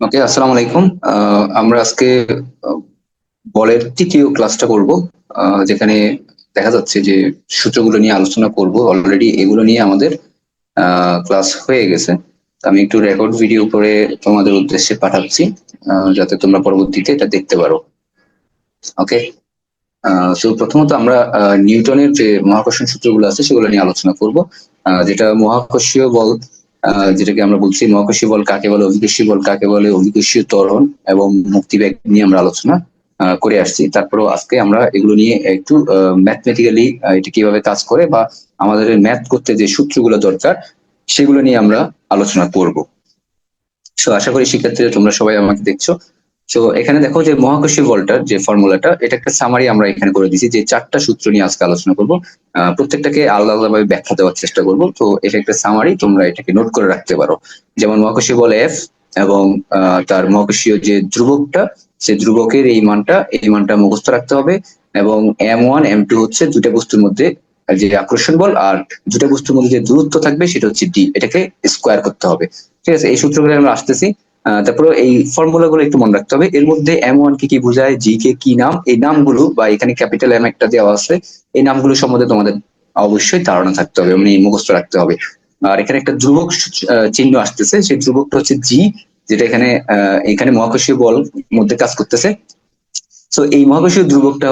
ওকে, আসসালামু আলাইকুম। আমরা আজকে বলের তৃতীয় ক্লাসটা করব যেখানে দেখা যাচ্ছে যে সূত্রগুলো নিয়ে আলোচনা করব। অলরেডি এগুলো নিয়ে আমাদের ক্লাস হয়ে গেছে। আমি একটু রেকর্ড ভিডিও করে তোমাদের উদ্দেশ্যে পাঠাচ্ছি যাতে তোমরা পরবর্তীতে এটা দেখতে পারো। ওকে? তো প্রথমত আমরা নিউটনের যে মহাকর্ষণ সূত্রগুলো আছে সেগুলো নিয়ে আলোচনা করব। যেটা মহাকর্ষীয় বল যেটাকে আমরা বলছি মহাকর্ষীয় বল কাকে বলে, অভিকর্ষী বল কাকে বলে, অভিকর্ষীয় ত্বরণ এবং মুক্তিবেগ নিয়ে আমরা আলোচনা করে আসছি। তারপরেও আজকে আমরা এগুলো নিয়ে একটু ম্যাথমেটিক্যালি এটা কীভাবে কাজ করে বা আমাদের ম্যাথ করতে যে সূত্রগুলো দরকার, সেগুলো নিয়ে আমরা আলোচনা করব। সো আশা করি শিক্ষার্থীরা তোমরা সবাই আমাকে দেখছ। তো এখানে দেখো যে মহাকর্ষীয় বলটার যে ফর্মুলাটা, এটা একটা সামারি আমরা এখানে করে দিয়েছি যে চারটা সূত্র নিয়ে আজকে আলোচনা করব। প্রত্যেকটাকে আলাদা আলাদাভাবে ব্যাখ্যা দেওয়ার চেষ্টা করব। তো, এটা একটা সামারি তোমরা এটাকে নোট করে রাখতে পারো। যেমন মহাকর্ষীয় বল এফ এবং তার মহাকর্ষীয় যে ধ্রুবকটা, সে ধ্রুবকের এই মানটা এই মানটা মুখস্থ রাখতে হবে এবং এম ওয়ান এম টু হচ্ছে দুটা বস্তুর মধ্যে যে আকর্ষণ বল, আর দুটা বস্তুর মধ্যে যে দূরত্ব থাকবে সেটা হচ্ছে ডি এটাকে স্কোয়ার করতে হবে। ঠিক আছে, এই সূত্রগুলো আমরা আসতেছি। তারপরে এই ফর্মুলা গুলো একটু মনে রাখতে হবে। এর মধ্যে এম ওয়ান কে কি বোঝায় জি কে কি নাম, এই নামগুলো বা এখানে ক্যাপিটাল এম একটা দেওয়া আছে, এই নামগুলো সম্বন্ধে তোমাদের অবশ্যই ধারণা থাকতে হবে মানে মুখস্থ রাখতে হবে। আর এখানে একটা ধ্রুবক চিহ্ন আসতেছে, সেই ধ্রুবকটা হচ্ছে জি যেটা এখানে এখানে মহাকর্ষীয় বল মধ্যে কাজ করতেছে। সো এই মহাকর্ষীয় ধ্রুবকটা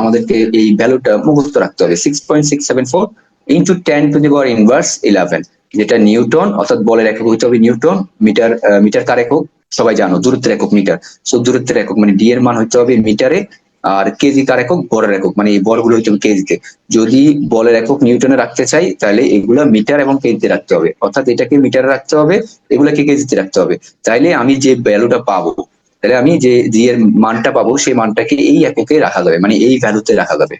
আমাদেরকে এই ভ্যালুটা মুখস্থ রাখতে হবে six point six seven four into ten to the power inverse eleven যেটা নিউটন, অর্থাৎ বলের একক হইতে হবে নিউটন, মিটার মিটার কার একক? সবাই জানো, দূরত্বের একক মিটার। সো দূরত্বের একক মানে ডি এর মান হইতে হবে মিটারে আর কেজি কার একক? বলের একক। মানে এই বলগুলো হইতে হবে কেজিতে যদি বলের একক নিউটনে রাখতে চাই, তাহলে এগুলো মিটার এবং কেজিতে রাখতে হবে। অর্থাৎ এটাকে মিটারে রাখতে হবে, এগুলাকে কেজিতে রাখতে হবে। তাইলে আমি যে ভ্যালুটা পাবো তাহলে আমি যে জি এর মানটা পাবো, সেই মানটাকে এই এককে রাখা যাবে মানে এই ভ্যালুতে রাখা যাবে।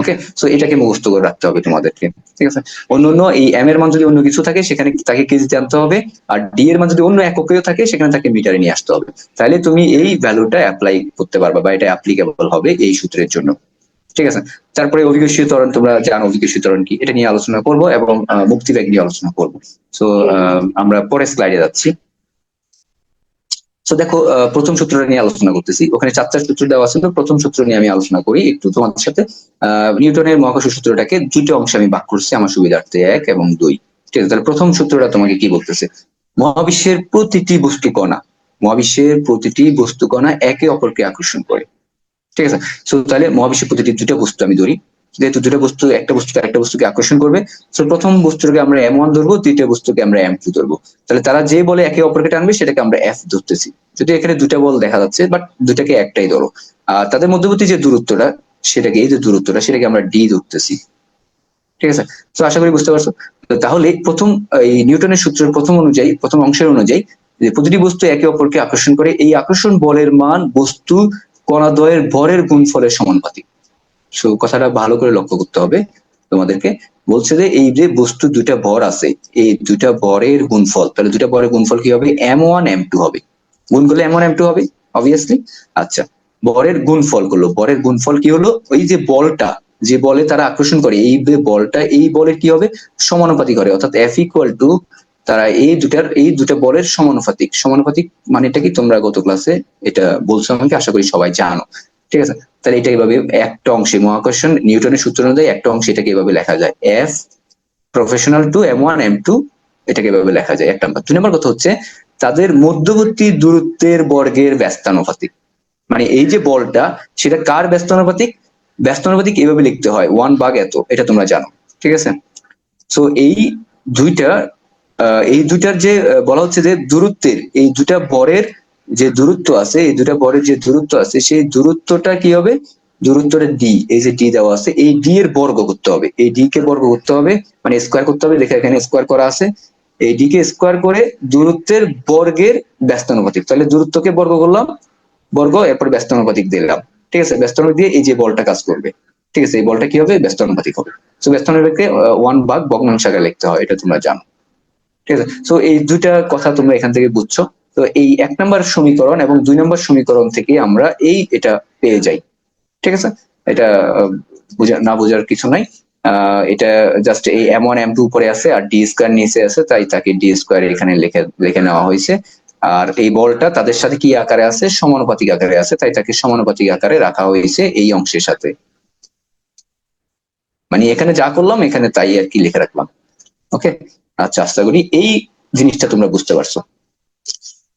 ওকে সো এটাকে মুখস্থ করে রাখতে হবে তোমাদেরকে, ঠিক আছে? অন্য অন্য এই এম এর মান যদি অন্য কিছু থাকে, সেখানে তাকে কেজিতে আনতে হবে? আর ডি এর মান যদি অন্য এককেও থাকে, সেখানে তাকে মিটারে নিয়ে আসতে হবে। তাহলে তুমি এই ভ্যালুটা অ্যাপ্লাই করতে পারবা বা এটা অ্যাপ্লিকেবল হবে এই সূত্রের জন্য, ঠিক আছে? তারপরে অভিকর্ষীয় ত্বরণ, তোমরা জানো অভিকর্ষীয় ত্বরণ কি? এটা নিয়ে আলোচনা করব এবং মুক্তিবেগ নিয়ে আলোচনা করব। সো আমরা পরের স্লাইডে যাচ্ছি। তো দেখো প্রথম সূত্রটা নিয়ে আলোচনা করতেছি। ওখানে চারটা সূত্র দেওয়া আছে, তো প্রথম সূত্র নিয়ে আমি আলোচনা করি একটু তোমাদের সাথে। নিউটনের মহাকর্ষ সূত্রটাকে দুটো অংশে আমি ভাগ করছি, আমার সুবিধার্থে এক এবং দুই। ঠিক আছে, তাহলে প্রথম সূত্রটা তোমাকে কি বলতেছে? মহাবিশ্বের প্রতিটি বস্তু কণা, মহাবিশ্বের প্রতিটি বস্তু কণা একে অপরকে আকর্ষণ করে। ঠিক আছে? তাহলে মহাবিশ্বের প্রতিটি দুটো বস্তু আমি ধরি। যেহেতু দুটো বস্তু, একটা বস্তু একটা বস্তুকে আকর্ষণ করবে। তো প্রথম বস্তুকে আমরা এম ওয়ান ধরবো, দ্বিতীয় বস্তুকে আমরা এম টু ধরবো। তাহলে তারা যে বলে একে অপরকে টানবে, সেটাকে আমরা এফ ধরতেছি। যদি এখানে দুটা বল দেখা যাচ্ছে বাট দুটাকে একটাই ধরো। আর তাদের মধ্যবর্তী যে দূরত্বটা, সেটাকে এই যে দূরত্বটা, সেটাকে আমরা ডি ধরতেছি। ঠিক আছে? তো আশা করি বুঝতে পারছ? তাহলে প্রথম, এই নিউটনের সূত্রের প্রথম অনুযায়ী, প্রথম অংশের অনুযায়ী, যে প্রতিটি বস্তু একে অপরকে আকর্ষণ করে, এই আকর্ষণ বলের মান বস্তু কণাদ্বয়ের ভরের গুণফলের সমানুপাতিক। সো কথাটা ভালো করে লক্ষ্য করতে হবে তোমাদেরকে। বলছে যে এই যে বস্তু দুইটা ভর আছে, এই দুইটা ভরের গুণফল, তাহলে দুইটা ভরের গুণফল কি হবে? এম ওয়ান এম টু হবে। গুণ করলে এম ওয়ান এম টু হবে অবভিয়াসলি আচ্ছা ভরের গুণফল করল বরের গুণফল কি হলো? ওই যে বলটা, যে বলে তারা আকর্ষণ করে, এই যে বলটা, এই বলের কি হবে? সমানুপাতিক করে অর্থাৎ এফ ইকুয়াল টু তারা এই দুটার এই দুটা বলের সমানুপাতিক। সমানুপাতিক মানেটা কি? তোমরা গত ক্লাসে এটা বলছো আমাকে, আশা করি সবাই জানো। ঠিক আছে? তাহলে এটা এইভাবে একটা অংশে, মহাকর্ষণ, নিউটনের সূত্র অনুযায়ী একটা অংশে এটাকে এভাবে লেখা যায়। F proportional to M one M two এটাকে এভাবে লেখা যায়। এক নম্বর। দুই নম্বর কথা হচ্ছে, তাদের মধ্যবর্তী দূরত্বের বর্গের ব্যস্তানুপাতিক। মানে এই যে বলটা, সেটা কার ব্যস্তানুপাতিক? ব্যস্তানুপাতিক এভাবে লিখতে হয় ওয়ান ভাগ এত, এটা তোমরা জানো। ঠিক আছে? সো এই দুইটা এই দুইটার যে, বলা হচ্ছে যে দূরত্বের, এই দুইটা বরের যে দূরত্ব আছে, এই দুটা বরের যে দূরত্ব আছে, সেই দূরত্বটা কি হবে? দূরত্বটা ডি এই যে ডি দেওয়া আছে, এই ডি এর বর্গ করতে হবে। এই ডি কে বর্গ করতে হবে মানে স্কোয়ার করতে হবে। দেখে এখানে স্কোয়ার করা আছে। এই ডি কে স্কোয়ার করে দূরত্বের বর্গের ব্যস্তানুপাতিক, তাহলে দূরত্বকে বর্গ করলাম, বর্গ, এরপর ব্যস্তানুপাতিক দিলাম। ঠিক আছে? ব্যস্তানুপাতিক দিয়ে এই যে বলটা কাজ করবে। ঠিক আছে? এই বলটা কি হবে? ব্যস্তানুপাতিক হবে। তো ব্যস্তানুপাতিককে ওয়ান ভাগ ভগ্নাংশাকে লিখতে হয়, এটা তোমরা জানো। ঠিক আছে? তো এই দুইটা কথা তোমরা এখান থেকে বুঝছ। তো এই এক নম্বর সমীকরণ এবং দুই নম্বর সমীকরণ থেকে আমরা এই এটা পেয়ে যাই। ঠিক আছে? এটা বোঝা- না বোঝার কিছু নাই। এটা জাস্ট এই এম ওয়ান এম টু উপরে আছে আর ডি স্কোয়ার নিচে আছে, তাই তাকে ডি স্কোয়ার এখানে লেখে লেখে নেওয়া হয়েছে। আর এই বলটা তাদের সাথে কি আকারে আছে? সমানুপাতিক আকারে আছে, তাই তাকে সমানুপাতিক আকারে রাখা হয়েছে এই অংশের সাথে। মানে এখানে যা করলাম, এখানে তাই আর কি লিখে রাখলাম। ওকে আচ্ছা আশা করি এই জিনিসটা তোমরা বুঝতে পারছ।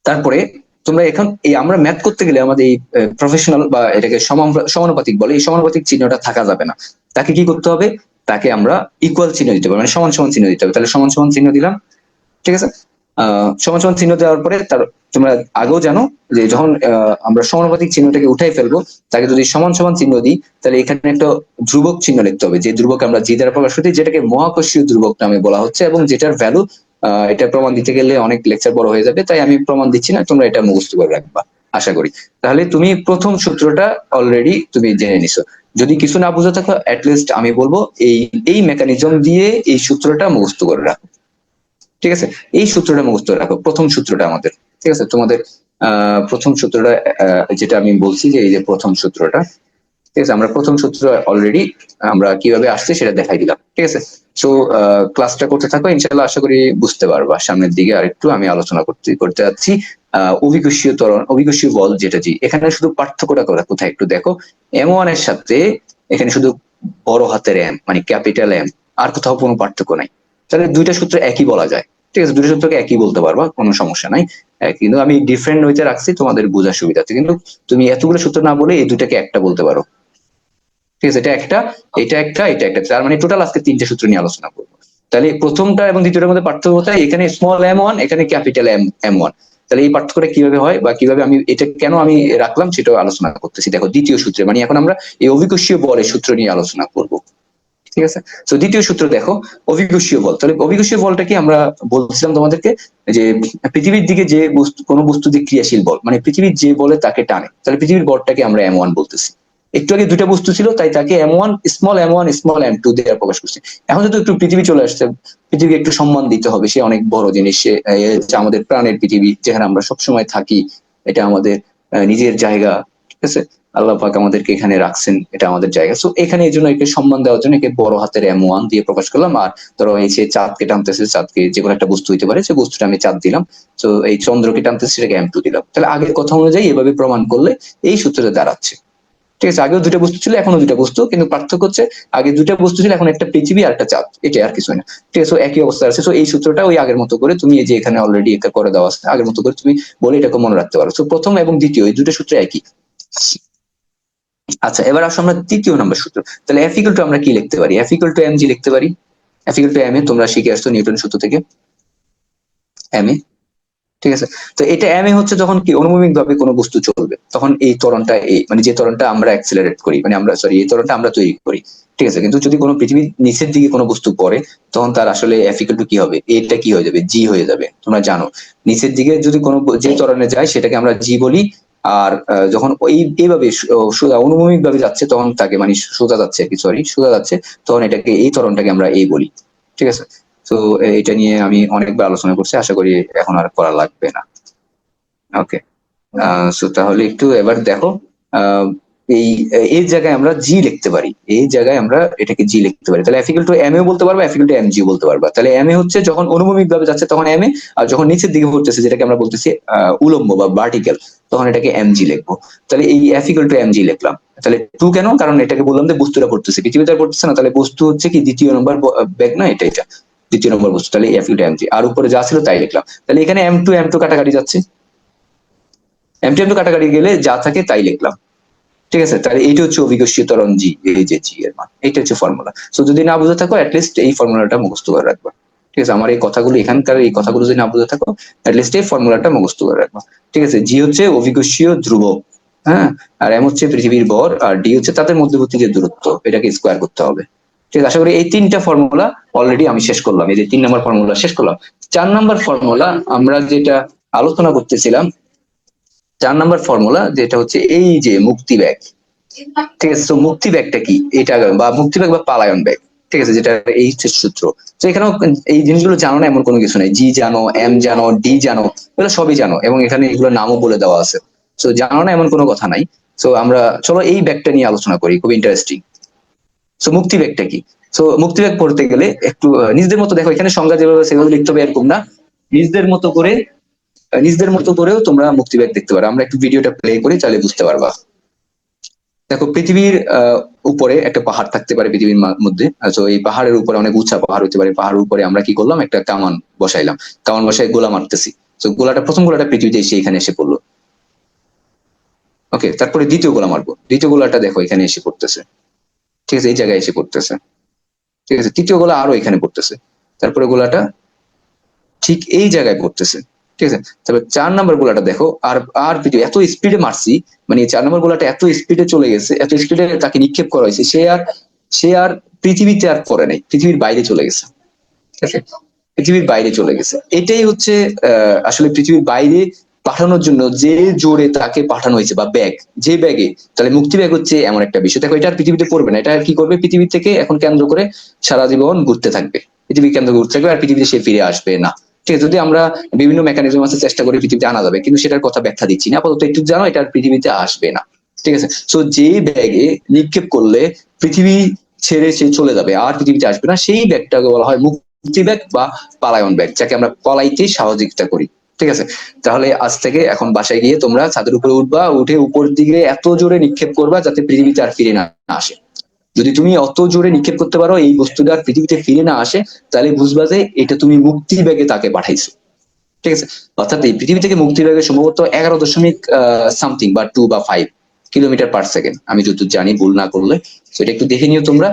তারপরে তোমরা এখন এই আমরা ম্যাথ করতে গেলে আমাদের এই প্রফেশনাল বা এটাকে সমান- সমানুপাতিক বলে, এই সমানুপাতিক চিহ্নটা থাকা যাবে না। তাকে কি করতে হবে? তাকে আমরা ইকুয়াল চিহ্ন দিতে হবে মানে সমান সমান চিহ্ন দিতে হবে। তাহলে সমান সমান চিহ্ন দিলাম। ঠিক আছে? সমান সমান চিহ্ন দেওয়ার পরে তার, তোমরা আগেও জানো যে যখন আমরা সমানুপাতিক চিহ্নটাকে উঠাই ফেলব, তাকে যদি সমান সমান চিহ্ন দিই, তাহলে এখানে একটা ধ্রুবক চিহ্ন লিখতে হবে, যে ধ্রুবক আমরা জি দ্বারা প্রকাশ করি, যেটাকে মহাকর্ষীয় ধ্রুবক নামে বলা হচ্ছে এবং যেটার ভ্যালু এটা প্রমাণ দিতে গেলে অনেক লেকচার বড় হয়ে যাবে, তাই আমি প্রমাণ দিচ্ছি না, তোমরা এটা মুখস্থ করে রাখবা, আশা করি। তাহলে তুমি প্রথম সূত্রটা অলরেডি তুমি জেনে নিছো। যদি কিছু না বুঝে থাকো লিস্ট আমি বলব, এই এই মেকানিজম দিয়ে এই সূত্রটা মুখস্থ করে রাখো। ঠিক আছে? এই সূত্রটা মুখস্থ রাখো, প্রথম সূত্রটা আমাদের। ঠিক আছে? তোমাদের প্রথম সূত্রটা যেটা আমি বলছি যে এই যে প্রথম সূত্রটা ঠিক আছে, আমরা প্রথম সূত্র অলরেডি আমরা কীভাবে আসছে সেটা দেখাই দিলাম, ঠিক আছে? সো ক্লাসটা করতে থাকো ইনশাল্লাহ আশা করি বুঝতে পারবা। সামনের দিকে আরেকটু আমি আলোচনা করতে করতে যাচ্ছি। আহ, অভিকর্ষীয় ত্বরণ, অভিকর্ষীয় বল যেটা জি এখানে শুধু পার্থক্যটা করা, কোথায় একটু দেখো। এম ওয়ানের সাথে এখানে শুধু বড় হাতের এম মানে ক্যাপিটাল এম আর কোথাও কোনো পার্থক্য নাই। তাহলে দুইটা সূত্র একই বলা যায়, ঠিক আছে? দুইটা সূত্রকে একই বলতে পারবা, কোনো সমস্যা নাই। কিন্তু আমি ডিফারেন্ট হইতে রাখছি, তোমাদের বোঝার সুবিধাতে কিন্তু তুমি এতগুলো সূত্র না বলে এই দুটাকে একটা বলতে পারো। ঠিক আছে, এটা একটা এটা একটা এটা একটা। তার মানে টোটাল আজকে তিনটে সূত্র নিয়ে আলোচনা করব। তাহলে প্রথমটা এবং দ্বিতীয়টার মধ্যে পার্থক্য কোথায় এখানে স্মল এম ওয়ান এখানে ক্যাপিটাল এম এম ওয়ান তাহলে এই পার্থক্যটা কীভাবে হয় বা কীভাবে আমি এটা কেন আমি রাখলাম সেটাও আলোচনা করতেছি। দেখো, দ্বিতীয় সূত্রে মানে এখন আমরা এই অভিকর্ষীয় বলের সূত্র নিয়ে আলোচনা করব। ঠিক আছে? তো দ্বিতীয় সূত্র দেখো অভিকর্ষীয় বল। তাহলে অভিকর্ষীয় বলটা কি আমরা বলছিলাম তোমাদেরকে? যে পৃথিবীর দিকে যে বস্তু, কোনো বস্তু যে ক্রিয়াশীল বল মানে পৃথিবীর যে বলে তাকে টানে, তাহলে পৃথিবীর বলটাকে আমরা এম ওয়ান বলতেছি। একটু আগে দুটা বস্তু ছিল, তাই তাকে M one small M one small M two দিয়ে প্রকাশ করছে। এখন যেহেতু একটু পৃথিবী চলে আসছে, পৃথিবীকে একটু সম্মান দিতে হবে, সে অনেক বড় জিনিস, সে আমাদের প্রাণের পৃথিবী, যেখানে আমরা সবসময় থাকি, এটা আমাদের নিজের জায়গা, ঠিক আছে? আল্লাহ পাক আমাদেরকে এখানে রাখছেন, এটা আমাদের জায়গা। সো এখানে এই জন্য একে সম্মান দেওয়ার জন্য একে বড় হাতের এম ওয়ান দিয়ে প্রকাশ করলাম। আর ধরো, এই যে চাঁদকে টানতেছে, চাঁদকে যে কোনো একটা বস্তু হইতে পারে, সে বস্তুটা আমি চাঁদ দিলাম। তো এই চন্দ্রকে টানতেছে, সেটাকে এম টু দিলাম। তাহলে আগের কথা অনুযায়ী এভাবে প্রমাণ করলে এই সূত্রে দাঁড়াচ্ছে। ঠিক আছে, আগেও দুটা বস্তু ছিল এখনও দুটা বস্তু। কিন্তু পার্থক্য হচ্ছে, আগে দুটা বস্তু ছিল, এখন একটা পৃথিবী আর একটা চাঁদ এটা আর কিছু না। ঠিক আছে, একই অবস্থা আছে। সো এই সূত্রটা ওই আগের মতো করে তুমি এই যে এখানে অলরেডি এটা করে দেওয়া আছে, আগের মতো করে তুমি বলে এটাকে মনে রাখতে পারো। তো প্রথম এবং দ্বিতীয়, এই দুটো সূত্র একই। আচ্ছা এবার আসো আমরা তৃতীয় নম্বর সূত্র। তাহলে এফ ইকুয়াল টু আমরা কি লিখতে পারি? F equal to M G লিখতে পারি। F equal to M A তোমরা শিখে আসছো নিউটন সূত্র থেকে। M A. ঠিক আছে? তো এটা এম এ হচ্ছে যখন কি অনুভূমিক ভাবে কোনো বস্তু চলবে, তখন এই ত্বরণটা, এই মানে যে ত্বরণটা আমরা অ্যাক্সিলারেট করি মানে আমরা সরি এই ত্বরণটা আমরা তৈরি করি, ঠিক আছে? কিন্তু যদি কোনো পৃথিবীর নিচের দিকে কোনো বস্তু পড়ে, তখন তার আসলে এফ ইকুয়াল টু কি হবে? এটা কি হয়ে যাবে? জি হয়ে যাবে, তোমরা জানো। নিচের দিকে যদি কোনো যে ত্বরণে যায়, সেটাকে আমরা জি বলি, আর যখন ওই এইভাবে অনুভূমিক ভাবে যাচ্ছে, তখন তাকে মানে সোজা যাচ্ছে কি সরি সোজা যাচ্ছে, তখন এটাকে, এই ত্বরণটাকে আমরা এই বলি, ঠিক আছে? তো এটা নিয়ে আমি অনেকবার আলোচনা করছি, আশা করি এখন আর করা লাগবে না। ওকে সো তাহলে একটু এবার দেখো এই এই জায়গায় আমরা জি লিখতে পারি। এই জায়গায় আমরা এটাকে জি লিখতে পারি। তাহলে এফিক্যাল টু এম এ বলতে পারবা এফিক্যাল টু এম জি বলতে পারবা। তাহলে এম এ হচ্ছে যখন অনুভূমিক ভাবে যাচ্ছে তখন এম এ, আর যখন নিচের দিকে পড়তেছে যেটাকে আমরা বলতেছি উলম্ব বা ভার্টিক্যাল তখন এটাকে এম জি লিখব। তাহলে এই এফিক্যাল টু এম জি লিখলাম। তাহলে টু কেন? কারণ এটাকে বললাম যে বস্তুটা পড়তেছে পৃথিবীতে পড়তেছে না। তাহলে বস্তু হচ্ছে কি দ্বিতীয় নম্বর ব্যাগ না? এটা এটা। দ্বিতীয় নম্বর বস্তু, তাহলে এফিক্যাল টু এম জি আর উপরে যা ছিল তাই লিখলাম। তাহলে এখানে এম টু এম টু কাটাকাটি যাচ্ছে। এম টু এম টু কাটাকাটি গেলে যা থাকে তাই লিখলাম। ঠিক আছে? তাহলে এইটা হচ্ছে অভিকর্ষীয় ত্বরণ জি এই যে জি এর মান। এটা হচ্ছে ফর্মুলা সো যদি না বুঝে থাকো অ্যাটলিস্ট এই ফর্মুলাটা মুখস্থ করে রাখবা। ঠিক আছে? আমার এই কথাগুলো, এখানকার এই কথাগুলো যদি না বুঝে থাকো অ্যাটলিস্ট এই ফর্মুলাটা মুখস্থ করে রাখবা। ঠিক আছে? জি হচ্ছে অভিকর্ষীয় ধ্রুবক হ্যাঁ? আর এম হচ্ছে পৃথিবীর ভর, আর ডি হচ্ছে তাদের মধ্যবর্তী যে দূরত্ব, এটাকে স্কোয়ার করতে হবে। ঠিক আছে? আশা করি এই তিনটা ফর্মুলা অলরেডি আমি শেষ করলাম। এই যে তিন নম্বর ফর্মুলা শেষ করলাম। চার নম্বর ফর্মুলা আমরা যেটা আলোচনা করতেছিলাম, চার নম্বর ফর্মুলা যেটা হচ্ছে এই যে মুক্তি ব্যাগ। ঠিক আছে? তো মুক্তি ব্যাগটা কি? এটা বা মুক্তি ব্যাগ বা পালায়ন ব্যাগ। ঠিক আছে? যেটা এই সূত্র। তো এখানেও এই জিনিসগুলো জানো না, এমন কোনো কিছু নাই। জি জানো এম জানো ডি জানো, এগুলো সবই জানো। এবং এখানে এগুলো নামও বলে দেওয়া আছে। তো জানো না, এমন কোনো কথা নাই। তো আমরা, চলো এই ব্যাগটা নিয়ে আলোচনা করি। খুব ইন্টারেস্টিং সো মুক্তি ব্যাগটা কি? সো মুক্তি ব্যাগ পড়তে গেলে একটু নিজেদের মতো দেখো, এখানে সংজ্ঞা যেভাবে সেভাবে লিখতে হবে, এরকম না? নিজেদের মতো করে নিজেদের মতো করেও তোমরা মুক্তিবেগ দেখতে পারো। আমরা একটু ভিডিওটা প্লে করে চাইলে বুঝতে পারবা। দেখো, পৃথিবীর উপরে একটা পাহাড় থাকতে পারে পৃথিবীর মধ্যে। তো এই পাহাড়ের উপরে অনেক উঁচা পাহাড় হতে পারে। পাহাড়ের উপরে আমরা কি করলাম? একটা কামান বসাইলাম। কামান বসাই গোলা মারতেছি। তো গোলাটা, প্রথম গোলাটা পৃথিবীতে এসে এখানে এসে পড়ল। ওকে তারপরে দ্বিতীয় গোলা মারবো। দ্বিতীয় গোলাটা দেখো, এখানে এসে পড়তেছে। ঠিক আছে, এই জায়গায় এসে পড়তেছে। ঠিক আছে, তৃতীয় গোলা আরও এখানে পড়তেছে। তারপরে গোলাটা ঠিক এই জায়গায় পড়তেছে। ঠিক আছে তারপর চার নম্বর গোলাটা দেখো, আর আর এত স্পিডে মারছি মানে চার নম্বর গোলাটা এত স্পিডে চলে গেছে, এত স্পিডে তাকে নিক্ষেপ করা হয়েছে, সে আর সে আর পৃথিবীতে আর পড়ে নাই, পৃথিবীর বাইরে চলে গেছে। ঠিক আছে, পৃথিবীর বাইরে চলে গেছে। এটাই হচ্ছে আসলে পৃথিবীর বাইরে পাঠানোর জন্য যে জোরে তাকে পাঠানো হয়েছে বা ব্যাগ যে ব্যাগে তাহলে মুক্তি ব্যাগ হচ্ছে এমন একটা বিষয়। দেখো, এটা আর পৃথিবীতে পড়বে না। এটা আর কি করবে? পৃথিবী থেকে এখন কেন্দ্র করে সারা জীবন ঘুরতে থাকবে। পৃথিবী কেন্দ্র ঘুরতে থাকবে আর পৃথিবীতে সে ফিরে আসবে না। ঠিক আছে, যদি আমরা বিভিন্ন মেকানিজম আছে, চেষ্টা করে পৃথিবীতে আনা যাবে, কিন্তু সেটার কথা ব্যাখ্যা দিচ্ছি না। আপাতত একটু জানো, এটা আর পৃথিবীতে আসবে না। ঠিক আছে? সো যে ব্যাগে নিক্ষেপ করলে পৃথিবী ছেড়ে সে চলে যাবে, আর পৃথিবীতে আসবে না। সেই ব্যাগটাকে বলা হয় মুক্তি ব্যাগ বা পালায়ন ব্যাগ যাকে আমরা পলাইতে সহযোগিতা করি। ঠিক আছে? তাহলে আজ থেকে এখন বাসায় গিয়ে তোমরা ছাদের উপরে উঠবা, উঠে উপর দিকে এত জোরে নিক্ষেপ করবা যাতে পৃথিবীতে আর ফিরে না আসে। যদি তুমি অত জোরে নিক্ষেপ করতে পারো, এই বস্তুটা আর পৃথিবীতে ফিরে না আসে, তাহলে বুঝবা যে এটা তুমি মুক্তি ব্যাগে তাকে পাঠাইছো। ঠিক আছে? অর্থাৎ এই পৃথিবী থেকে মুক্তি ব্যাগে সম্ভবত এগারো দশমিক সামথিং বা টু বা ফাইভ কিলোমিটার পার সেকেন্ড আমি যতদূর জানি, ভুল না করলে। সেটা একটু দেখে নিও তোমরা।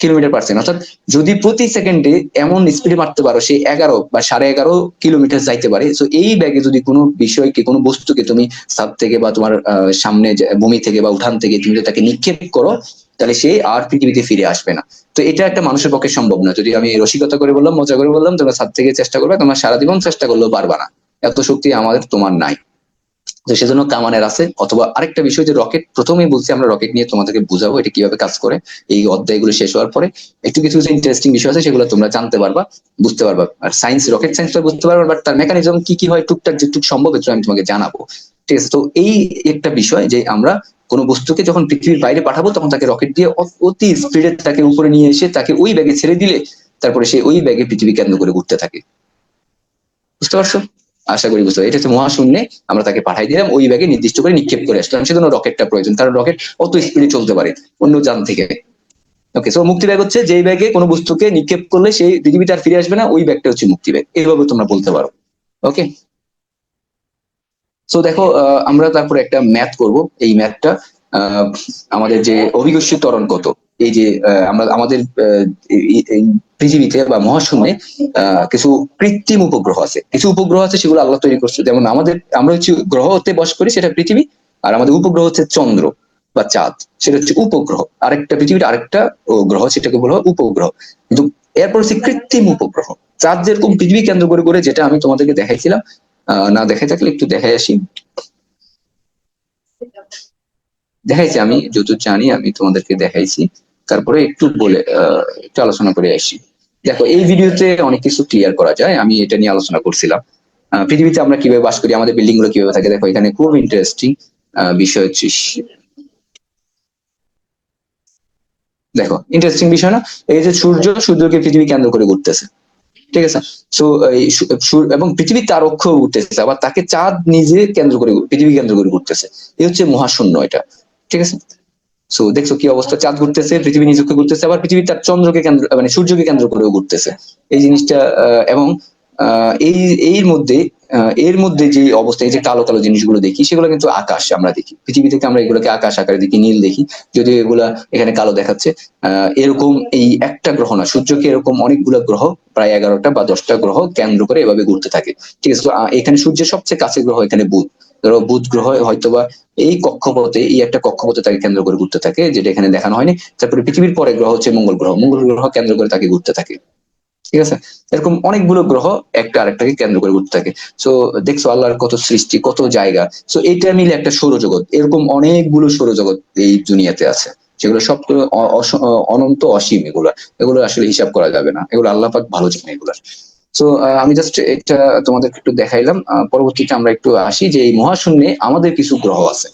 কিলোমিটার পার সেকেন্ড অর্থাৎ যদি প্রতি সেকেন্ডে এমন স্পিডে মারতে পারো সে এগারো বা সাড়ে এগারো কিলোমিটার যাইতে পারে। তো এই ব্যাগে যদি কোনো বিষয়কে, কোনো বস্তুকে তুমি সাপ থেকে বা তোমার সামনে ভূমি থেকে বা উঠান থেকে তুমি তাকে নিক্ষেপ করো, তাহলে সে আর পৃথিবীতে ফিরে আসবে না। তো এটা একটা মানুষের পক্ষে সম্ভব না যদি আমি রসিকতা করে বললাম, মজা করে বললাম, তোমরা সাত থেকে চেষ্টা করবে, তোমার সারা জীবন চেষ্টা করলেও পারবা না। এত শক্তি আমাদের তোমার নাই। তো সেজন্য কামানের আছে। অথবা আরেকটা বিষয় যে রকেট, প্রথমেই বলছি আমরা রকেট নিয়ে তোমাদেরকে বুঝাবো এটা কীভাবে কাজ করে। এই অধ্যায়গুলো শেষ হওয়ার পরে একটু কিছু কিছু ইন্টারেস্টিং বিষয় আছে, সেগুলো তোমরা জানতে পারবা, বুঝতে পারবা। আর সায়েন্স রকেট সায়েন্সটা বুঝতে পারবা বাট তার মেকানিজম কি কি হয়, টুকটাক যেটুক সম্ভব একটু আমি তোমাকে জানাব। ঠিক আছে, তো এই একটা বিষয় যে আমরা কোনো বস্তুকে যখন পৃথিবীর বাইরে পাঠাবো, তখন তাকে রকেট দিয়ে অতি স্পিডে তাকে উপরে নিয়ে এসে তাকে ওই ব্যাগে ছেড়ে দিলে, তারপরে সে ওই ব্যাগে পৃথিবী কেন্দ্র করে ঘুরতে থাকে। বুঝতে পারছ? আশা করি বুঝতে এটা হচ্ছে মহাশূন্যে আমরা তাকে পাঠাই দিলাম। ওই ব্যাগে নির্দিষ্ট করে নিক্ষেপ করে আসলাম। সেজন্য রকেটটা প্রয়োজন, কারণ রকেট অত স্পিডে চলতে পারে অন্য যান থেকে। ওকে সো মুক্তি ব্যাগ হচ্ছে যেই ব্যাগে কোনো বস্তুকে নিক্ষেপ করলে সেই পৃথিবীতে আর ফিরে আসবে না, ওই ব্যাগটা হচ্ছে মুক্তি ব্যাগ। এইভাবে তোমরা বলতে পারো। ওকে সো দেখো আমরা তারপরে একটা ম্যাথ করব। এই ম্যাথটা আমাদের যে অভিকর্ষী ত্বরণ কত? এই যে আমরা, আমাদের পৃথিবীতে বা মহাশূন্যে কিছু কৃত্রিম উপগ্রহ আছে। কিছু উপগ্রহ আছে সেগুলো আল্লাহ তৈরি করছে। যেমন আমাদের, আমরা হচ্ছে গ্রহতে বস করি, সেটা পৃথিবী, আর আমাদের উপগ্রহ হচ্ছে চন্দ্র বা চাঁদ, সেটা হচ্ছে উপগ্রহ। আরেকটা পৃথিবীর আরেকটা গ্রহ, সেটাকে বলা হয় উপগ্রহ। কিন্তু এরপর হচ্ছে কৃত্রিম উপগ্রহ। চাঁদ যেরকম পৃথিবী কেন্দ্র করে করে, যেটা আমি তোমাদেরকে দেখাইছিলাম না দেখাই থাকলে একটু দেখাই আসি। দেখাইছি আমি যত জানি আমি তোমাদেরকে দেখাইছি। তারপরে একটু বলে একটু আলোচনা করে আসি। দেখো, এই ভিডিওতে অনেক কিছু ক্লিয়ার করা যায়, আমি এটা নিয়ে আলোচনা করছিলাম। পৃথিবীতে আমরা কীভাবে বাস করি, আমাদের বিল্ডিংগুলো কীভাবে থাকে, দেখো, এখানে খুব ইন্টারেস্টিং বিষয় হচ্ছে দেখো ইন্টারেস্টিং বিষয় না, এই যে সূর্য, সূর্যকে পৃথিবী কেন্দ্র করে ঘুরতেছে, ঠিক আছে? সো এবং পৃথিবী তার অক্ষ ঘুরতেছে, আবার তাকে চাঁদ নিজে কেন্দ্র করে, পৃথিবী কেন্দ্র করে ঘুরতেছে। এই হচ্ছে মহাশূন্য এটা, ঠিক আছে? সো দেখছ কি অবস্থা? চাঁদ ঘুরতেছে, পৃথিবী নিজকে ঘুরতেছে, আবার পৃথিবী তার চন্দ্রকে কেন্দ্র মানে সূর্যকে কেন্দ্র করেও ঘুরতেছে। এই জিনিসটা এবং এই, এর মধ্যে এর মধ্যে যে অবস্থা, এই যে কালো কালো জিনিসগুলো দেখি, সেগুলো কিন্তু আকাশ আমরা দেখি। পৃথিবী থেকে আমরা এগুলোকে আকাশ আকারে দেখি, নীল দেখি। যদিও এগুলা এখানে কালো দেখাচ্ছে এরকম এই একটা গ্রহ না, সূর্যকে এরকম অনেকগুলো গ্রহ, প্রায় এগারোটা বা দশটা গ্রহ কেন্দ্র করে এভাবে ঘুরতে থাকে। ঠিক আছে এখানে সূর্যের সবচেয়ে কাছে গ্রহ এখানে বুধ। ধরো বুধ গ্রহ হয়তোবা এই কক্ষপথে, এই একটা কক্ষপথে তাকে কেন্দ্র করে ঘুরতে থাকে, যেটা এখানে দেখানো হয়নি। তারপরে পৃথিবীর পরে গ্রহ হচ্ছে মঙ্গল গ্রহ। মঙ্গল গ্রহ কেন্দ্র করে তাকে ঘুরতে থাকে। ঠিক আছে? এরকম অনেকগুলো গ্রহ একটা আরেকটাকে কেন্দ্র করে ঘুরতে থাকে। সো দেখছ আল্লাহর কত সৃষ্টি, কত জায়গা। সো এটা মিলে একটা সৌরজগৎ। এরকম অনেকগুলো সৌরজগৎ এই দুনিয়াতে আছে। সেগুলো সব অনন্ত অসীম এগুলো। এগুলো আসলে হিসাব করা যাবে না। এগুলো আল্লাহ পাক ভালো জানে এগুলো সো আমি জাস্ট একটা তোমাদেরকে একটু দেখাইলাম। পরবর্তীতে আমরা একটু আসি যে এই মহাশূন্যে আমাদের কিছু গ্রহ আছে।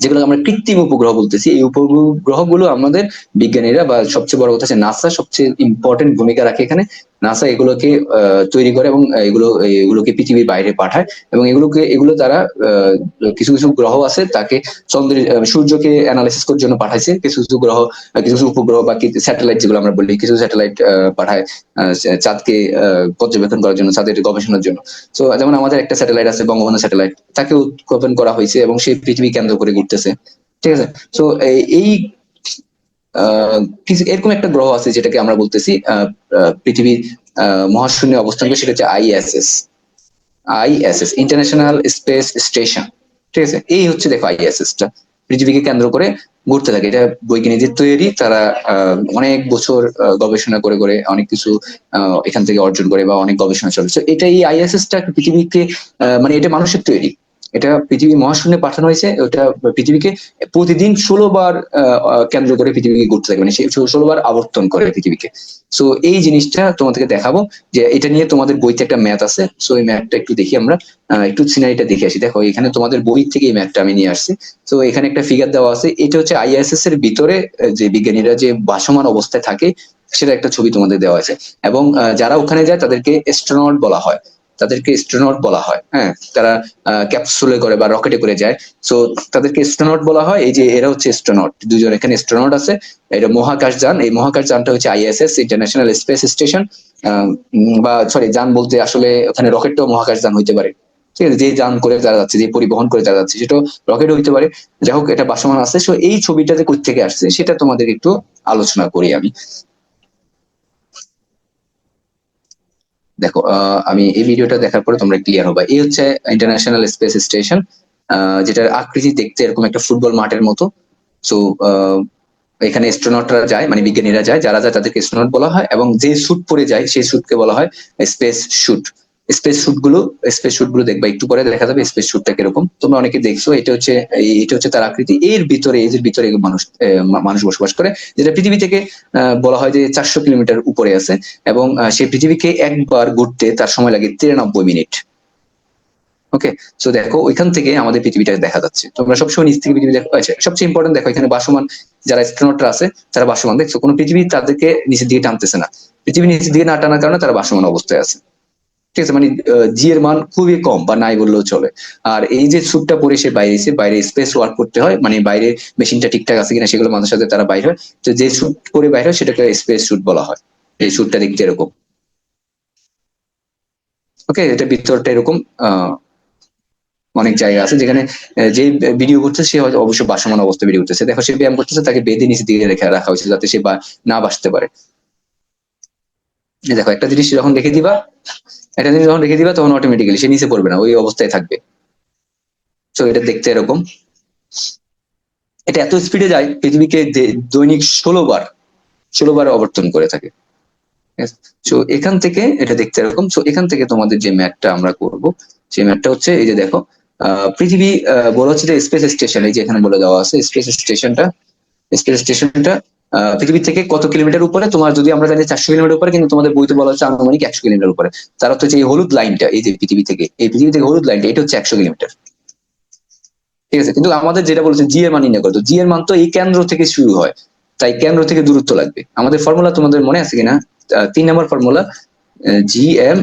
যেগুলো আমরা কৃত্রিম উপগ্রহ বলতেছি। এই উপগ্রহগুলো আমাদের বিজ্ঞানীরা বা সবচেয়ে বড় কথা হচ্ছে নাসা সবচেয়ে ইম্পর্টেন্ট ভূমিকা রাখে এখানে। নাসা এগুলোকে তৈরি করে এবং এগুলো এগুলোকে পৃথিবীর বাইরে পাঠায় এবং এগুলোকে এগুলো তারা কিছু কিছু গ্রহ আছে তাকে চন্দ্রের আহ, সূর্যকে অ্যানালাইসিস করার জন্য পাঠাইছে। কিছু কিছু গ্রহ কিছু কিছু উপগ্রহ বা স্যাটেলাইট যেগুলো আমরা বলি কিছু স্যাটেলাইট পাঠায় চাঁদকে পর্যবেক্ষণ করার জন্য চাঁদের গবেষণার জন্য। তো যেমন আমাদের একটা স্যাটেলাইট আছে বঙ্গবন্ধু স্যাটেলাইট তাকে উৎক্ষেপণ করা হয়েছে এবং সেই পৃথিবী কেন্দ্র করে ঘুরতেছে। ঠিক আছে? তো এই এরকম একটা গ্রহ আছে যেটাকে আমরা বলতেছি পৃথিবীর মহাশূন্যে অবস্থান করে, সেটা হচ্ছে ISS. ISS international space station ঠিক আছে? এই হচ্ছে দেখো আইএসএস টা পৃথিবীকে কেন্দ্র করে ঘুরতে থাকে। এটা বৈজ্ঞানিকদের তৈরি। তারা অনেক বছর গবেষণা করে করে অনেক কিছু এখান থেকে অর্জন করে বা অনেক গবেষণা চলেছে এটা এই আইএসএস টা পৃথিবীকে মানে এটা মানুষের তৈরি। এটা পৃথিবী মহাশূন্যে পাঠানো হয়েছে ওটা পৃথিবীকে প্রতিদিন ষোলো বার আহ, আহ, কেন্দ্র করে পৃথিবীকে ঘুরতে থাকে মানে ষোলো বার আবর্তন করে পৃথিবীকে। সো এই জিনিসটা তোমাদেরকে দেখাবো যে এটা নিয়ে তোমাদের বইতে একটা ম্যাথ আছে। সো এই ম্যাথটা একটু দেখি আমরা একটু সিনারিটা দেখে আসি। দেখো এখানে তোমাদের বই থেকে এই ম্যাথটা আমি নিয়ে আসছি। তো এখানে একটা ফিগার দেওয়া আছে এটা হচ্ছে আইএসএস এর ভিতরে যে বিজ্ঞানীরা যে ভাসমান অবস্থায় থাকে সেটা একটা ছবি তোমাদের দেওয়া আছে। এবং যারা ওখানে যায় তাদেরকে এস্ট্রোনট বলা হয়। তাদেরকে এস্ট্রোনট বলা হয় হ্যাঁ? তারা ক্যাপসুলে করে বা রকেটে করে যায়। সো তাদেরকে স্ট্রোনট বলা হয়। এই যে এরা হচ্ছে এস্ট্রোনট দুজন এখানে এস্ট্রোনট আছে। এটা মহাকাশ যান। এই মহাকাশ যানটা হচ্ছে আইএসএস ইন্টারন্যাশনাল স্পেস স্টেশন বা সরি যান বলতে আসলে ওখানে রকেটটাও মহাকাশ যান হইতে পারে। ঠিক আছে? যে যান করে যারা যাচ্ছে, যে পরিবহন করে যারা যাচ্ছে সেটা রকেট হইতে পারে। যাই হোক, এটা বাসমান আছে। সো এই ছবিটাতে কোথা থেকে আসছে? সেটা তোমাদের একটু আলোচনা করি আমি। দেখো আমি এই ভিডিওটা দেখার পরে তোমরা ক্লিয়ার হবে। এই হচ্ছে ইন্টারন্যাশনাল স্পেস স্টেশন যেটার আকৃতি দেখতে এরকম একটা ফুটবল মাঠের মতো। সো এখানে স্ট্রোনটরা যায় মানে বিজ্ঞানীরা যায়, যারা যায় তাদেরকে স্ট্রোনট বলা হয় এবং যে স্যুট পরে যায়, সেই স্যুটকে বলা হয় স্পেস শুট স্পেস শুটগুলো স্পেস শুটগুলো দেখবা, একটু পরে দেখা যাবে স্পেস শুটটা কীরকম। তোমরা অনেকে দেখছ, এটা হচ্ছে এটা হচ্ছে তার আকৃতি। এর ভিতরে এর ভিতরে মানুষ মানুষ বসবাস করে, যেটা পৃথিবী থেকে বলা হয় যে চারশো কিলোমিটার উপরে আছে, এবং সেই পৃথিবীকে একবার ঘুরতে তার সময় লাগে তিরানব্বই মিনিট। ওকে? সো দেখো, ওইখান থেকে আমাদের পৃথিবীটা দেখা যাচ্ছে। তোমরা সবসময় নিচ থেকে পৃথিবী দেখো আচ্ছা সবচেয়ে ইম্পর্টেন্ট দেখো, এখানে বাসমান, যারা স্ট্রোনটরা আছে, তারা বাসমান, দেখছ? কোনো পৃথিবী তাদেরকে নিচের দিকে টানতেছে না। পৃথিবী নিচের দিকে না টানার কারণে তারা বাসমান অবস্থায় আছে। ঠিক আছে মানে জি এর মান খুবই কম বা নাই বললেও চলে। আর এই যে স্যুটটা পরে সে বাইরে এসে, বাইরে স্পেস ওয়ার্ক করতে হয় মানে বাইরে মেশিনটা ঠিকঠাক আছে কিনা সেগুলো মানুষের সাথে তারা বাইরে হয়, তো যে স্যুট পরে বাইরে হয় সেটাকে স্পেস স্যুট বলা হয়। এই স্যুটটা দেখতে এরকম। ওকে এটা ভিতরটা এরকম অনেক জায়গা আছে যেখানে যে ভিডিও করতেছে সে হয়তো অবশ্যই বাসমান অবস্থায় ভিডিও করতেছে। দেখো, সে ব্যায়াম করতেছে, তাকে বেঁধে নিচে দিকে রেখে রাখা হয়েছে যাতে সে না বাসতে পারে। দেখো, একটা জিনিস যখন রেখে দিবা একটা জিনিস যখন রেখে দিবা, তখন অটোমেটিক্যালি সে নিচে পড়বে না, ওই অবস্থায় থাকবে। তো এটা দেখতে এরকম। এটা এত স্পিডে যায়, পৃথিবীকে দৈনিক ষোলো বার ষোলো বার অবর্তন করে থাকে। তো এখান থেকে এটা দেখতে এরকম। তো এখান থেকে তোমাদের যে ম্যাপটা আমরা করব, সেই ম্যাপটা হচ্ছে এই যে দেখো পৃথিবী বলা হচ্ছে যে স্পেস স্টেশন এই যে এখানে বলে দেওয়া আছে স্পেস স্টেশনটা স্পেস স্টেশনটা পৃথিবী থেকে কত কিলোমিটার উপরে? তোমার যদি আমরা জানি চারশো কিলোমিটার উপরে, কিন্তু তোমাদের বইতে বলা হচ্ছে আনুমানিক একশো কিলোমিটার উপরে। তার অর্থ হচ্ছে এই হলুদ লাইনটা, এই যে পৃথিবী থেকে, এই পৃথিবী থেকে হলুদ লাইনটা, এটা হচ্ছে একশো কিলোমিটার। ঠিক আছে? কিন্তু আমাদের যেটা বলছে জি এর মান নির্ণয় করতো জি এর মান তো এই কেন্দ্র থেকে শুরু হয়। তাই কেন্দ্র থেকে দূরত্ব লাগবে। আমাদের ফর্মুলা তোমাদের মনে আছে কিনা? তিন number formula G M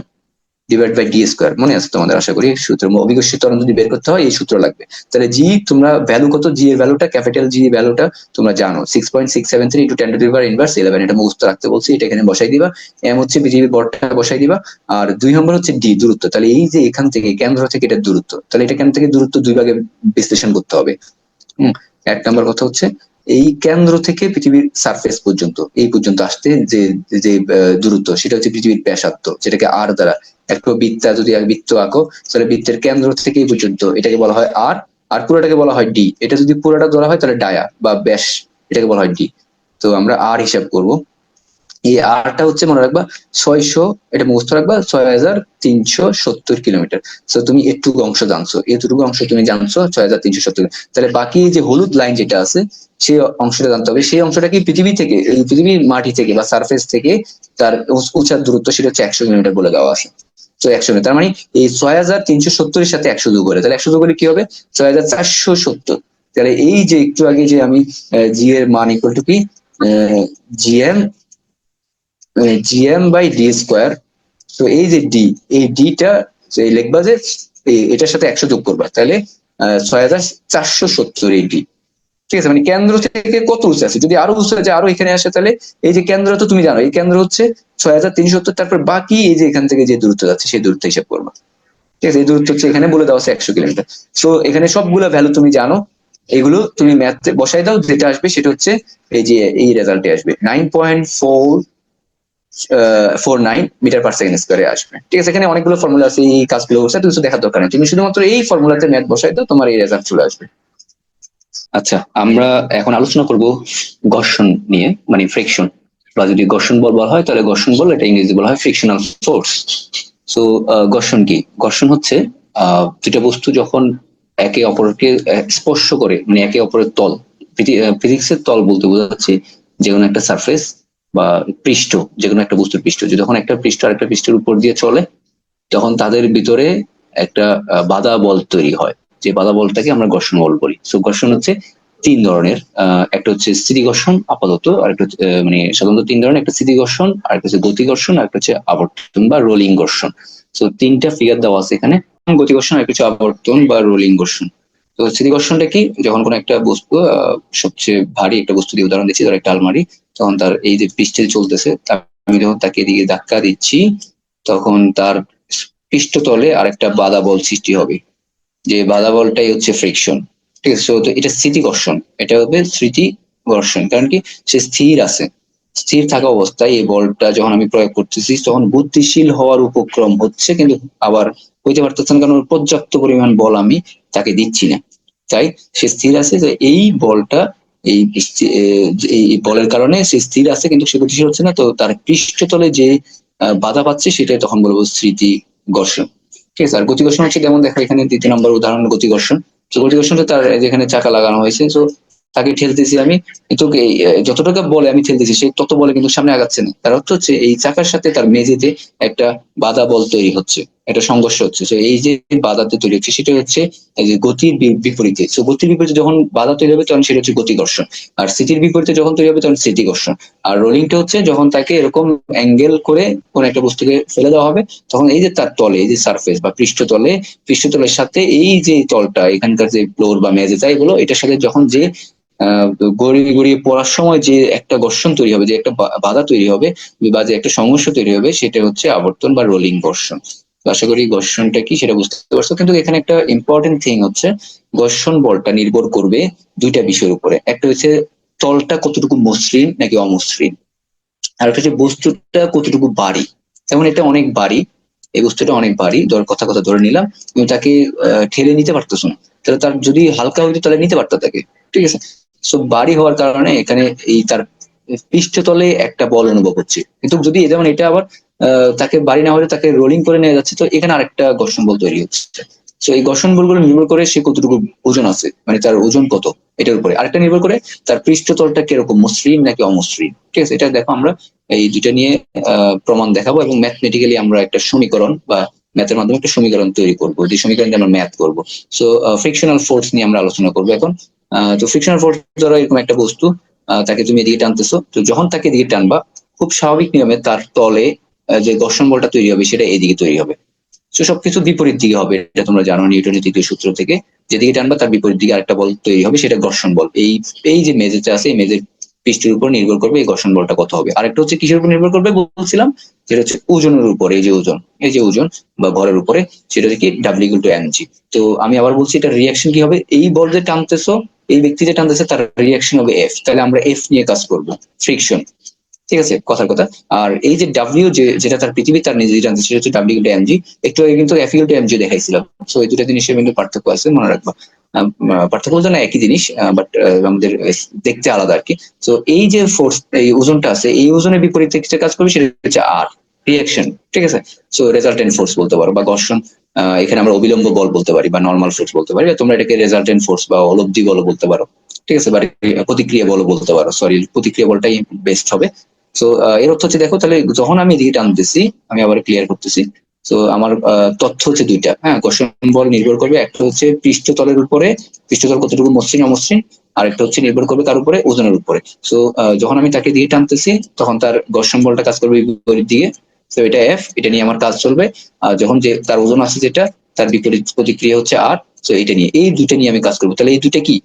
divide by D square মনে আছে তোমাদের? আশা করি সূত্র অভিকর্ষী ত্বরণ যদি বের করতে হয়, এই সূত্র লাগবে। তাহলে জি তোমরা ভ্যালু কত? জি এর ভ্যালুটা ক্যাপিটাল জি এর ভ্যালুটা তোমরা জানো। Six point six seven three into ten to দিবার ইনভার্স ইলেভেন এটা মুখস্থ রাখতে বলছি, এটা এখানে বসাই দিবা। এম হচ্ছে পৃথিবীর বরটা বসাই দিবা। আর দুই নম্বর হচ্ছে ডি দূরত্ব। তাহলে এই যে এখান থেকে, কেন্দ্র থেকে এটা দূরত্ব। তাহলে এটা এখান থেকে দূরত্ব? দুই ভাগে বিশ্লেষণ করতে হবে। হম, এক নম্বর কথা হচ্ছে এই কেন্দ্র থেকে পৃথিবীর সারফেস পর্যন্ত, এই পর্যন্ত আসতে যে যে দূরত্ব, সেটা হচ্ছে পৃথিবীর ব্যাসার্ধ যেটাকে আর দ্বারা। একটা বৃত্তা যদি বৃত্ত আঁকো, তাহলে বৃত্তের কেন্দ্র থেকে এই পর্যন্ত, এটাকে বলা হয় আর আর পুরোটাকে বলা হয় ডি এটা যদি পুরোটা ধরা হয়, তাহলে ডায়া বা ব্যাস, এটাকে বলা হয় ডি তো আমরা আর হিসাব করব। এই আরটা হচ্ছে, মনে রাখবা, ছয়শো, এটা মুখস্থ রাখবা, ছয় হাজার তিনশো সত্তর কিলোমিটার। তো তুমি এটুকু অংশ জানছো। এতটুকু অংশ তুমি জানছো, ছয় হাজার তিনশো সত্তর তাহলে বাকি যে হলুদ লাইন যেটা আছে সেই অংশটা জানতে হবে। সেই অংশটা কি পৃথিবী থেকে পৃথিবীর মাটি থেকে বা সারফেস থেকে তার উচ- উঁচার দূরত্ব, সেটা হচ্ছে একশো কিলোমিটার বলে দেওয়া আছে। তো একশো তার মানে এই ছয় হাজার তিনশো সত্তরের সাথে একশো দু করে। তাহলে একশো যোগ করে কি হবে? ছয় হাজার চারশো সত্তর। তাহলে এই যে একটু আগে যে আমি জি এর মান ইকুয়াল টু কি? GM GM by D square তো এই যে ডি এই ডিটা এই লিখবা যে এটার সাথে একশো যোগ করবা, তাহলে ছয় হাজার চারশো সত্তর এই ডি ঠিক আছে? মানে কেন্দ্র থেকে কত উঁচু আছে? যদি আরও উঁচু আছে, আরও এখানে আসে, তাহলে এই যে কেন্দ্র তো তুমি জানো, এই কেন্দ্র হচ্ছে ছয় হাজার তিনশো সত্তর, তারপর বাকি এই যে এখান থেকে যে দূরত্ব যাচ্ছে, সেই দূরত্ব হিসাব করবা। ঠিক আছে? এই দূরত্ব হচ্ছে এখানে বলে দেওয়া আছে একশো কিলোমিটার। সো এখানে সবগুলো ভ্যালু তুমি জানো, এগুলো তুমি ম্যাথে বসাই দাও, যেটা আসবে সেটা হচ্ছে এই যে এই রেজাল্টে আসবে। Nine point four four nine metre per second স্কোয়ারে আসবে। ঠিক আছে, এখানে অনেকগুলো ফর্মুলা আছে, এই কাজগুলো বসে তুমি দেখার দরকার নেই। তুমি শুধুমাত্র এই ফর্মুলাতে ম্যাথ বসাই দাও, তোমার এই রেজাল্ট চলে আসবে। আচ্ছা আমরা এখন আলোচনা করব ঘর্ষণ নিয়ে মানে ফ্রিকশন বা যদি ঘর্ষণ বল বলা হয়, তাহলে ঘর্ষণ বল, এটা ইংরেজি বলা হয় ফ্রিকশনাল ফোর্স সো ঘর্ষণ কি? ঘর্ষণ হচ্ছে দুটা বস্তু যখন একে অপরকে স্পর্শ করে মানে একে অপরের তল ফিজিক্সের তল বলতে বোঝাচ্ছে যে কোনো একটা সারফেস বা পৃষ্ঠ যে কোনো একটা বস্তুর পৃষ্ঠ। যখন একটা পৃষ্ঠ আরেকটা পৃষ্ঠের উপর দিয়ে চলে, তখন তাদের ভিতরে একটা বাধা বল তৈরি হয়। যে বাধা বলটাকে আমরা ঘর্ষণ বল বলি। সো ঘর্ষণ হচ্ছে তিন ধরনের একটা হচ্ছে স্থিতি ঘর্ষণ আপাতত আর একটা মানে সাধারণত তিন ধরনের, একটা স্থিতি ঘর্ষণ আর একটা হচ্ছে গতি ঘর্ষণ আর একটা হচ্ছে আবর্তন বা রোলিং ঘর্ষণ। তো তিনটা ফিগার দেওয়া আছে এখানে, গতি ঘর্ষণ আর হচ্ছে আবর্তন বা রোলিং ঘর্ষণ। তো স্থিতি ঘর্ষণটা কি? যখন কোনো একটা বস্তু সবচেয়ে ভারী একটা বস্তু দিয়ে উদাহরণ দিচ্ছি, ধর একটা আলমারি। তখন তার এই যে পৃষ্ঠে চলতেছে আমি যখন তাকে এদিকে ধাক্কা দিচ্ছি, তখন তার পৃষ্ঠতলে আরেকটা বাধা বল সৃষ্টি হবে। যে বাধা বলটাই হচ্ছে ফ্রিকশন ঠিক আছে, তো এটা স্মৃতি ঘর্ষণ। এটা হবে স্মৃতি ঘর্ষণ। কারণ কি? সে স্থির আছে। স্থির থাকা অবস্থায় এই বলটা যখন আমি প্রয়োগ করতেছি, তখন বুদ্ধিশীল হওয়ার উপক্রম হচ্ছে, কিন্তু আবার হইতে পারতেছে না, কারণ পর্যাপ্ত পরিমাণ বল আমি তাকে দিচ্ছি না। তাই সে স্থির আছে যে এই বলটা এই এই বলের কারণে সে স্থির আছে, কিন্তু সে গতিশীল হচ্ছে না, তো তার পৃষ্ঠতলে যে বাধা পাচ্ছে, সেটাই তখন বলব স্মৃতি ঘর্ষণ। ঠিক আছে, আর গতি ঘর্ষণ হচ্ছে যেমন দেখো এখানে দ্বিতীয় নম্বর উদাহরণ, গতি ঘর্ষণ। তো গতি ঘর্ষণটা তার যেখানে চাকা লাগানো হয়েছে, তো তাকে ঠেলতেছি আমি। কিন্তু যতটুকু বলে আমি ঠেলতেছি, সে তত বলে কিন্তু সামনে আগাচ্ছে না। তার অর্থ হচ্ছে, এই চাকার সাথে তার মেঝেতে একটা বাধা বল তৈরি হচ্ছে। একটা সংঘর্ষ হচ্ছে। তো এই যে বাধাতে তৈরি হচ্ছে, সেটা হচ্ছে গতির বিপরীতে। তো গতির বিপরীতে যখন বাধা তৈরি হবে, তখন সেটা হচ্ছে গতি ঘর্ষণ আর স্মৃতির বিপরীতে যখন তৈরি হবে, তখন স্মৃতি ঘর্ষণ আর রোলিংটা হচ্ছে, যখন তাকে এরকম অ্যাঙ্গেল করে কোন একটা বস্তুকে ফেলে দেওয়া হবে, তখন এই যে তার তলে, এই যে সারফেস বা পৃষ্ঠতলে, পৃষ্ঠতলের সাথে এই যে তলটা, এখানকার যে ফ্লোর বা মেঝেটা এগুলো এটার সাথে যখন যে গড়িয়ে গড়িয়ে পড়ার সময় যে একটা ঘর্ষণ তৈরি হবে, যে একটা বাধা তৈরি হবে, বা যে একটা সংঘর্ষ তৈরি হবে, সেটা হচ্ছে আবর্তন বা রোলিং ঘর্ষণ। আশা করি ঘর্ষণটা কি সেটা বুঝতে পারছ। কিন্তু এখানে একটা ইম্পর্টেন্ট থিং হচ্ছে, ঘর্ষণ বলটা নির্ভর করবে দুইটা বিষয়ের উপরে। একটা হচ্ছে তলটা কতটুকু মসৃণ নাকি অমসৃণ। আর একটা হচ্ছে বস্তুটা কতটুকু বাড়ি যেমন এটা অনেক বাড়ি এই বস্তুটা অনেক বাড়ি ধর কথা কথা ধরে নিলাম, তুমি তাকে ঠেলে নিতে পারতেছো না। তাহলে তার যদি হালকা হইতো তাহলে নিতে পারতো তাকে, ঠিক আছে? সো বাড়ি হওয়ার কারণে এখানে এই তার পৃষ্ঠতলে একটা বল অনুভব হচ্ছে। কিন্তু যদি যেমন এটা আবার তাকে বাড়ি না হলে তাকে রোলিং করে নিয়ে যাচ্ছে। তো এখানে আরেকটা ঘর্ষণ বল তৈরি হচ্ছে। তো এই ঘর্ষণ বলগুলো নির্ভর করে সে কতটুকু ওজন আছে মানে তার ওজন কত, এটার উপরে। আরেকটা নির্ভর করে তার পৃষ্ঠতলটা কীরকম, মসৃণ নাকি অমসৃণ। ঠিক আছে? এটা দেখো আমরা এই দুইটা নিয়ে প্রমাণ দেখাবো এবং ম্যাথমেটিক্যালি আমরা একটা সমীকরণ বা ম্যাথের মাধ্যমে একটা সমীকরণ তৈরি করব। যে সমীকরণ আমরা ম্যাথ করব। সো ফ্রিকশনাল ফোর্স নিয়ে আমরা আলোচনা করব এখন। তো ফ্রিকশনাল ফোর্স ধরো এরকম একটা বস্তু তাকে তুমি এদিকে টানতেছো। তো যখন তাকে এদিকে টানবা, খুব স্বাভাবিক নিয়মে তার তলে যে ঘর্ষণ বলটা তৈরি হবে, সেটা এদিকে তৈরি হবে। তো সবকিছু বিপরীত দিকে হবে, এটা তোমরা জানো নিউটনের তৃতীয় সূত্র থেকে। যেদিকে টানবা, তার বিপরীত দিকে আরেকটা বল তৈরি হবে, সেটা ঘর্ষণ বল। এই এই যে মেজেটা আছে এই মেজের পৃষ্ঠের উপর নির্ভর করবে এই ঘর্ষণ বলটা কত হবে। আরেকটা হচ্ছে কিসের উপর নির্ভর করবে? বলছিলাম, যেটা হচ্ছে ওজনের উপর, এই যে ওজন, এই যে ওজন বা ভরের উপরে, সেটা হচ্ছে কি ডাব্লিউ টু এম জি তো আমি আবার বলছি এটা রিয়াকশন কি হবে? এই বল যে টানতেছো, এই ব্যক্তি যে টানতেছে, তার রিয়াকশন হবে এফ তাহলে আমরা এফ নিয়ে কাজ করব ফ্রিকশন ঠিক আছে, কথার কথা। আর এই যে ডাব্লিউ যেটা তার পৃথিবী তার নিজে জানতে, সেটা হচ্ছে ডাব্লিউ এমজি একটু আগে কিন্তু এফ টু এমজি দেখাইছিলাম। সো এই দুটো জিনিসের কিন্তু পার্থক্য আছে, মনে রাখবা। পার্থক্য বলতে না একই জিনিস বাট আমাদের দেখতে আলাদা আর কি তো এই যে ফোর্স এই ওজনটা আছে, এই ওজনের বিপরীতে কিছু কাজ করবে? সেটা হচ্ছে আর রিয়াকশন ঠিক আছে? সো রেজাল্টেন্ট ফোর্স বলতে পারো, বা ঘর্ষণ এখানে আমরা অবিলম্ব বল বলতে পারি, বা নর্মাল ফোর্স বলতে পারি তোমরা এটাকে রেজাল্টেন্ট ফোর্স বা অলব্ধি বল বলতে পারো, ঠিক আছে? বা প্রতিক্রিয়া বল বলতে পারো সরি প্রতিক্রিয়া বলটাই বেস্ট হবে। তো এর অর্থ হচ্ছে দেখো, তাহলে যখন আমি এদিকে টানতেছি, আমি আবার ক্লিয়ার করতেছি। তো আমার তথ্য হচ্ছে দুইটা হ্যাঁ? ঘর্ষণ বল নির্ভর করবে, একটা হচ্ছে পৃষ্ঠতলের উপরে, পৃষ্ঠতল কতটুকু মসৃণ, অমসৃণ, আর একটা হচ্ছে নির্ভর করবে তার উপরে? ওজনের উপরে। সো যখন আমি তাকে দিয়ে টানতেছি, তখন তার ঘর্ষণ বলটা কাজ করবে বিপরীত দিকে তো এটা এফ এটা নিয়ে আমার কাজ চলবে। আর যখন যে তার ওজন আছে যেটা, তার বিপরীত প্রতিক্রিয়া হচ্ছে আর তো এটা নিয়ে। এই দুটো নিয়ে আমি কাজ করব। তাহলে এই দুটা কি?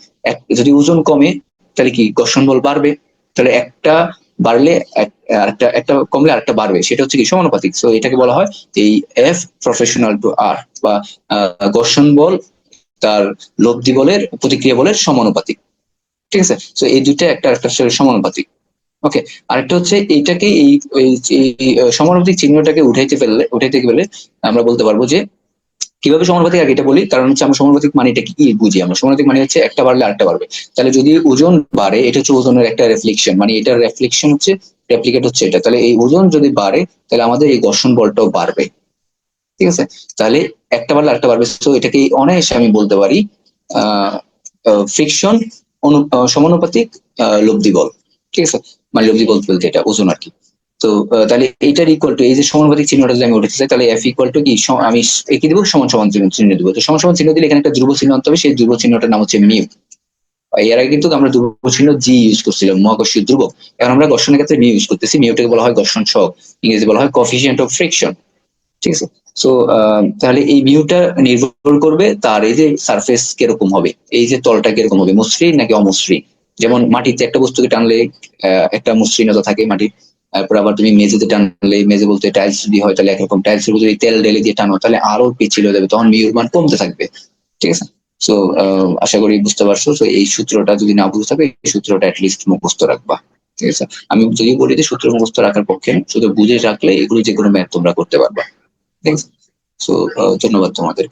যদি ওজন কমে, তাহলে কি ঘর্ষণ বল বাড়বে? তাহলে একটা বাড়লে এক- আরেকটা, একটা কমলে আরেকটা বাড়বে। সেটা হচ্ছে কি সমানুপাতিক। সো এটাকে বলা হয় এই এফ প্রফেশনাল টু আর বা ঘর্ষণ বল তার লব্ধি বলের, প্রতিক্রিয়া বলের সমানুপাতিক। ঠিক আছে? তো এই দুইটা একটা একটা সমানুপাতিক। ওকে আরেকটা হচ্ছে এইটাকে এই সমানুপাতিক চিহ্নটাকে উঠাইতে ফেললে উঠাইতে গেলে আমরা বলতে পারব যে কীভাবে সমানুপাতিক আগে এটা বলি? কারণ হচ্ছে আমরা সমানুপাতিক মানেটা কি? বুঝি আমরা। সমানুপাতিক মানে হচ্ছে একটা বাড়লে আরেকটা বাড়বে। তাহলে যদি ওজন বাড়ে, এটা হচ্ছে ওজনের একটা রিফ্লেকশন মানে এটা রিফ্লেকশন হচ্ছে রেপ্লিকেট হচ্ছে এটা। তাহলে এই ওজন যদি বাড়ে, তাহলে আমাদের এই ঘর্ষণ বলটাও বাড়বে। ঠিক আছে? তাহলে একটা বাড়লে আরেকটা বাড়বে। তো এটাকে অনায়াসে আমি বলতে পারি, আহ ফ্রিকশন সমানুপাতিক লব্ধি বল। ঠিক আছে? মানে লব্ধি বল বলতে এটা, ওজন আর কি। তো তাহলে এইটার ইকুয়াল টু এই যে সমানুপাতিক চিহ্নটা যদি আমি উঠাতে চাই, তাহলে এফ ইকুয়াল টু কি? আমি একে দিব, সমান সমান চিহ্ন দিব। তো সমান সমান চিহ্ন দিলে এখানে একটা ধ্রুব চিহ্ন আনতে হবে, সেই ধ্রুব চিহ্নটার নাম হচ্ছে মিউ এর আগে কিন্তু আমরা ধ্রুব চিহ্ন জি ইউজ করছিলাম, মহাকর্ষীয় ধ্রুব এখন আমরা ঘর্ষণের ক্ষেত্রে মিউ ইউজ করতেছি মিউটাকে বলা হয় ঘর্ষণ সহগ ইংরেজি বলা হয় কফিসিয়েন্ট অফ ফ্রিকশন ঠিক আছে? সো তাহলে এই মিউটা নির্ভর করবে তার এই যে সারফেস কীরকম হবে, এই যে তলটা কীরকম হবে, মসৃণ নাকি অমসৃণ? যেমন মাটিতে একটা বস্তুকে টানলে একটা মসৃণতা থাকে মাটির তারপর আবার তুমি মেঝেতে টানলে, মেঝে বলতে টাইলস যদি হয় তাহলে একরকম টাইলস এর যদি তেল ঢেলে দিয়ে টানো, তাহলে আরও পিছিল হয়ে যাবে, তখন মিউর মান কমতে থাকবে, ঠিক আছে? সো আশা করি বুঝতে পারছ তো এই সূত্রটা যদি না বুঝতে থাকবে এই সূত্রটা অ্যাটলিস্ট মুখস্থ রাখবা, ঠিক আছে? আমি যদি বলি যে সূত্র মুখস্থ রাখার পক্ষে, শুধু বুঝে রাখলে এগুলো যে কোনো ম্যাথ তোমরা করতে পারবা, ঠিক আছে? সো ধন্যবাদ তোমাদের।